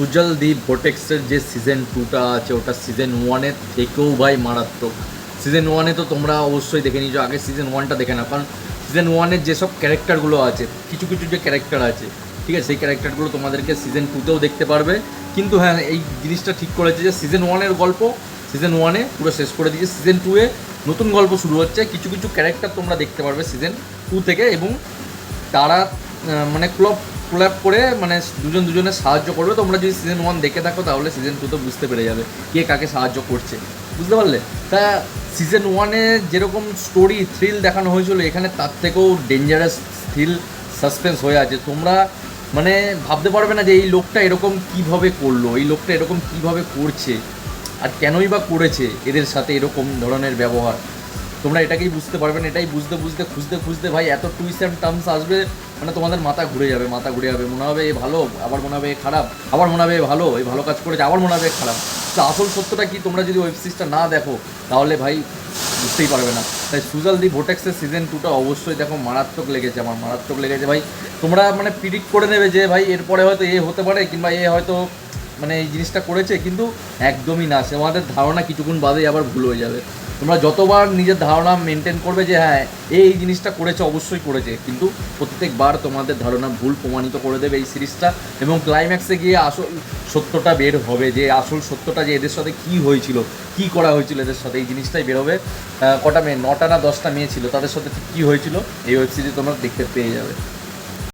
সুজল দি ভোটেক্সের যে সিজন টুটা আছে, ওটা সিজন ওয়ানের থেকেও ভাই মারাত্মক। সিজন ওয়ানে তো তোমরা অবশ্যই দেখে নিয়েছো, আগে সিজন ওয়ানটা দেখে না কারণ সিজন ওয়ানের যেসব ক্যারেক্টারগুলো আছে, কিছু কিছু যে ক্যারেক্টার আছে, ঠিক আছে, সেই ক্যারেক্টারগুলো তোমাদেরকে সিজন টুতেও দেখতে পারবে। কিন্তু হ্যাঁ এই জিনিসটা ঠিক করেছে যে সিজন ওয়ানের গল্প সিজন ওয়ানে পুরো শেষ করে দিয়েছে। সিজন টুয়ে নতুন গল্প শুরু হচ্ছে, কিছু কিছু ক্যারেক্টার তোমরা দেখতে পারবে সিজন টু থেকে এবং তারা মানে ক্লব ক্লাব করে মানে দুজন দুজনে সাহায্য করবে। তোমরা যদি সিজন ওয়ান দেখে থাকো, তাহলে সিজন তো বুঝতে পেরে যাবে কে কাকে সাহায্য করছে। বুঝতে পারলে? তা সিজন ওয়ানে যেরকম স্টোরি থ্রিল দেখানো হয়েছিল, এখানে তার থেকেও ডেঞ্জারাস থ্রিল সাসপেন্স হয়ে আছে। তোমরা মানে ভাবতে পারবে না যে এই লোকটা এরকম কীভাবে করল, এই লোকটা এরকম কীভাবে করছে, আর কেনই বা করেছে, এদের সাথে এরকম ধরনের ব্যবহার। তোমরা এটাকেই বুঝতে পারবে না, এটাই বুঝতে বুঝতে, খুঁজতে খুঁজতে ভাই এত টুইস্ট অ্যান্ড টার্মস আসবে মানে তোমাদের মাথা ঘুরে যাবে, মাথা ঘুরে যাবে, মনে হবে এ ভালো, আবার মনে হবে এ খারাপ, আবার মনে হবে এ ভালো এই ভালো কাজ করেছে, আবার মনে হবে খারাপ। তো আসল সত্যটা কি? তোমরা যদি ওয়েব সিরিজটা না দেখো, তাহলে ভাই বুঝতেই পারবে না। তাই সুজাল দি ভোটেক্সের সিজন টুটা অবশ্যই দেখো, মারাত্মক লেগেছে আমার, মারাত্মক লেগেছে ভাই। তোমরা মানে প্রিডিক্ট করে নেবে যে ভাই এরপরে হয়তো এ হতে পারে, কিংবা এ হয়তো মানে এই জিনিসটা করেছে, কিন্তু একদমই না, সে আমাদের ধারণা কিছুক্ষণ বাদেই আবার ভুল হয়ে যাবে। তোমরা যতবার নিজের ধারণা মেনটেন করবে যে হ্যাঁ এই জিনিসটা করেছে, অবশ্যই করেছে। কিন্তু প্রত্যেকবার তোমাদের ধারণা ভুল প্রমাণিত করে দেবে এই সিরিজটা এবং ক্লাইম্যাক্সে গিয়ে আসল সত্যটা বের হবে যে, আসল সত্যটা যে এদের সাথে কি হয়েছিল, কি করা হয়েছিল এদের সাথে, এই জিনিসটাই বেরোবে কটা মেয়ে? নটা না দশটা মেয়ে ছিল? তাদের সাথে কী হয়েছিল? এই ওয়েব সিরিজ তোমরা দেখতে পেয়ে যাবে।